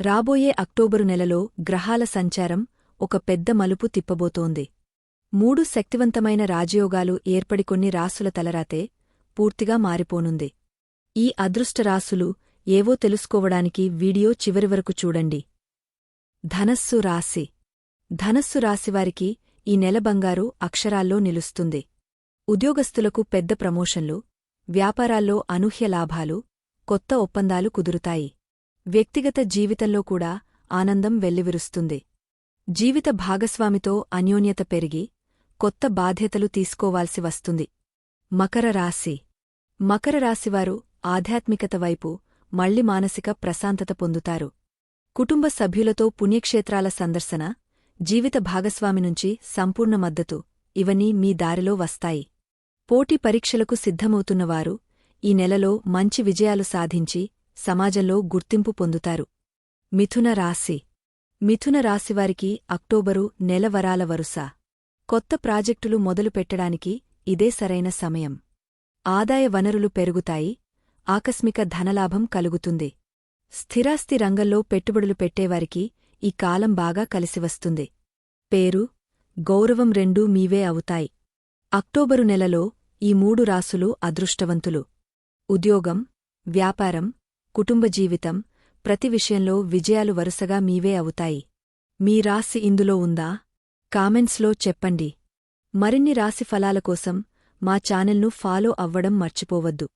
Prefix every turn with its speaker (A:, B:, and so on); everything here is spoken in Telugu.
A: రాబోయే అక్టోబరు నెలలో గ్రహాల సంచారం ఒక పెద్ద మలుపు తిప్పబోతోంది. మూడు శక్తివంతమైన రాజయోగాలు ఏర్పడి కొన్ని రాసుల తలరాతే పూర్తిగా మారిపోనుంది. ఈ అదృష్ట రాసులు ఏవో తెలుసుకోవడానికి వీడియో చివరి వరకు చూడండి. ధనస్సు రాశి. ధనస్సు రాశివారికి ఈ నెల బంగారు అక్షరాల్లో నిలుస్తుంది. ఉద్యోగస్తులకు పెద్ద ప్రమోషన్లు వ్యాపారాల్లో అనూహ్య లాభాలు కొత్త ఒప్పందాలు కుదురుతాయి. వ్యక్తిగత జీవితంలో కూడా ఆనందం వెల్లివిరుస్తుంది. జీవిత భాగస్వామితో అన్యోన్యత పెరిగి కొత్త బాధ్యతలు తీసుకోవాల్సి వస్తుంది. మకర రాశి. మకర రాశివారు ఆధ్యాత్మికత వైపు మళ్ళీ మానసిక ప్రశాంతత పొందుతారు. కుటుంబ సభ్యులతో పుణ్యక్షేత్రాల సందర్శన జీవిత భాగస్వామి నుంచి సంపూర్ణ మద్దతు ఇవన్నీ మీ దారిలో వస్తాయి. పోటీ పరీక్షలకు సిద్ధమవుతున్నవారు ఈ నెలలో మంచి విజయాలు సాధించి సమాజంలో గుర్తింపు పొందుతారు. మిథున రాశి. మిథున రాశివారికి అక్టోబరు నెల వరాల వరుస. కొత్త ప్రాజెక్టులు మొదలుపెట్టడానికి ఇదే సరైన సమయం. ఆదాయ వనరులు పెరుగుతాయి. ఆకస్మిక ధనలాభం కలుగుతుంది. స్థిరాస్తి రంగంలో పెట్టుబడులు పెట్టేవారికి ఈ కాలం బాగా కలిసివస్తుంది. పేరు గౌరవం రెండూ మీవే అవుతాయి. అక్టోబరు నెలలో ఈ మూడు రాసులు అదృష్టవంతులు. ఉద్యోగం వ్యాపారం కుటుంబ జీవితం ప్రతి విషయంలో విజయాలు వరుసగా మీవే అవుతాయి. మీ రాశి ఇందులో ఉందా? కామెంట్స్లో చెప్పండి. మరిన్ని రాశి ఫలాల కోసం మా ఛానల్ను ఫాలో అవ్వడం మర్చిపోవద్దు.